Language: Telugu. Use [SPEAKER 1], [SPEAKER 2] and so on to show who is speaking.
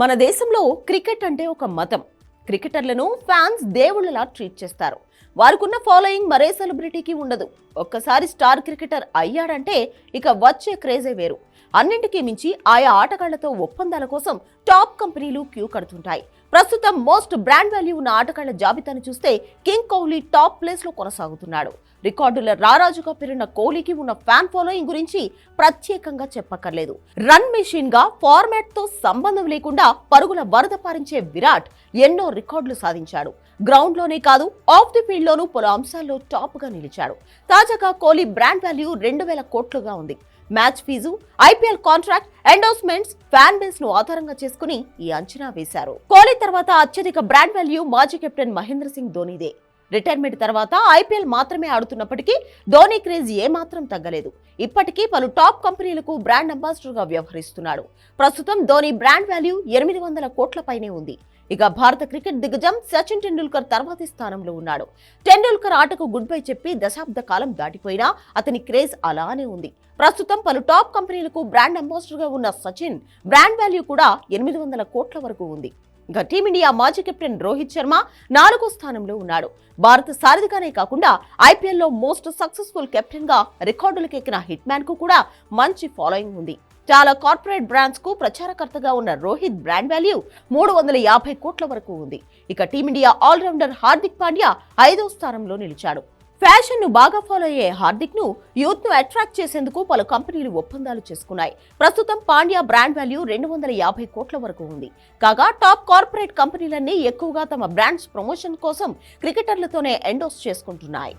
[SPEAKER 1] మన దేశంలో క్రికెట్ అంటే ఒక మతం. క్రికెటర్లను ఫ్యాన్స్ దేవుళ్ళలా ట్రీట్ చేస్తారు. వారికున్న ఫాలోయింగ్ మరే సెలబ్రిటీకి ఉండదు. ఒక్కసారి స్టార్ క్రికెటర్ అయ్యాడంటే ఇక వచ్చే క్రేజే వేరు. అన్నింటికీ మించి ఆయా ఆటగాళ్ళతో ఒప్పందాల కోసం టాప్ కంపెనీలు క్యూ కడుతుంటాయి. ప్రస్తుతం మోస్ట్ బ్రాండ్ వాల్యూ ఉన్న ఆటగాళ్ళ జాబితాను చూస్తే కింగ్ కోహ్లీ టాప్ ప్లేస్లో కొనసాగుతున్నాడు. రికార్డుల రారాజుగా పెరిగిన కోహ్లీకి ఉన్న ఫ్యాన్ ఫాలోయింగ్ గురించి ప్రత్యేకంగా చెప్పక్కర్లేదు. రన్ మెషిన్గా ఫార్మాట్తో సంబంధం లేకుండా పరుగుల వరద పారించే విరాట్ ఎన్నో రికార్డులు సాధించాడు. గ్రౌండ్లోనే కాదు ఆఫ్ ది ఫీల్డ్ లోనూ పలు అంశాల్లో టాప్గా నిలిచాడు. తాజాగా కోహ్లీ బ్రాండ్ వాల్యూ రెండు వేల కోట్లుగా ఉంది. Match fees IPL contract endorsements fan బేస్ను ఆధారంగా చేసుకుని ఈ అంచనా వేశారు. కోహ్లీ తర్వాత అత్యధిక బ్రాండ్ వాల్యూ మాజీ కెప్టెన్ మహేంద్ర సింగ్ ధోనీదే. రిటైర్మెంట్ తర్వాత ఐపీఎల్ మాత్రమే ఆడుతున్నప్పటికీ ధోనీ క్రేజ్ ఏమాత్రం తగ్గలేదు. ఇప్పటికీ పలు టాప్ కంపెనీలకు బ్రాండ్ అంబాసిడర్గా వ్యవహరిస్తున్నాడు. ప్రస్తుతం ధోని బ్రాండ్ వాల్యూ ఎనిమిది వందల కోట్ల పైనే ఉంది. ఇక భారత క్రికెట్ దిగ్గజం సచిన్ టెండూల్కర్ తర్వాతి స్థానంలో ఉన్నాడు. టెండూల్కర్ ఆటకు గుడ్ బై చెప్పి దశాబ్ద కాలం దాటిపోయినా అతని క్రేజ్ అలానే ఉంది. ప్రస్తుతం పలు టాప్ కంపెనీలకు బ్రాండ్ అంబాసిడర్గా ఉన్న సచిన్ బ్రాండ్ వాల్యూ కూడా ఎనిమిది వందల కోట్ల వరకు ఉంది. ఇక టీమిండియా మాజీ కెప్టెన్ రోహిత్ శర్మ నాలుగో స్థానంలో ఉన్నాడు. భారత సారథిగానే కాకుండా ఐపీఎల్లో మోస్ట్ సక్సెస్ఫుల్ కెప్టెన్గా రికార్డులకెక్కిన హిట్ మ్యాన్కు కూడా మంచి ఫాలోయింగ్ ఉంది. చాలా కార్పొరేట్ బ్రాండ్స్కు ప్రచారకర్తగా ఉన్న రోహిత్ బ్రాండ్ వాల్యూ మూడు వందల యాభై కోట్ల వరకు ఉంది. ఇక టీమిండియా ఆల్రౌండర్ హార్దిక్ పాండ్యా ఐదో స్థానంలో నిలిచాడు. ఫ్యాషన్ను బాగా ఫాలో అయ్యే హార్దిక్ను యూత్ను అట్రాక్ట్ చేసేందుకు పలు కంపెనీలు ఒప్పందాలు చేసుకున్నాయి. ప్రస్తుతం పాండ్యా బ్రాండ్ వాల్యూ రెండు వందల యాభై కోట్ల వరకు ఉంది. కాగా టాప్ కార్పొరేట్ కంపెనీలన్నీ ఎక్కువగా తమ బ్రాండ్స్ ప్రమోషన్ కోసం క్రికెటర్లతోనే ఎండోస్ చేసుకుంటున్నాయి.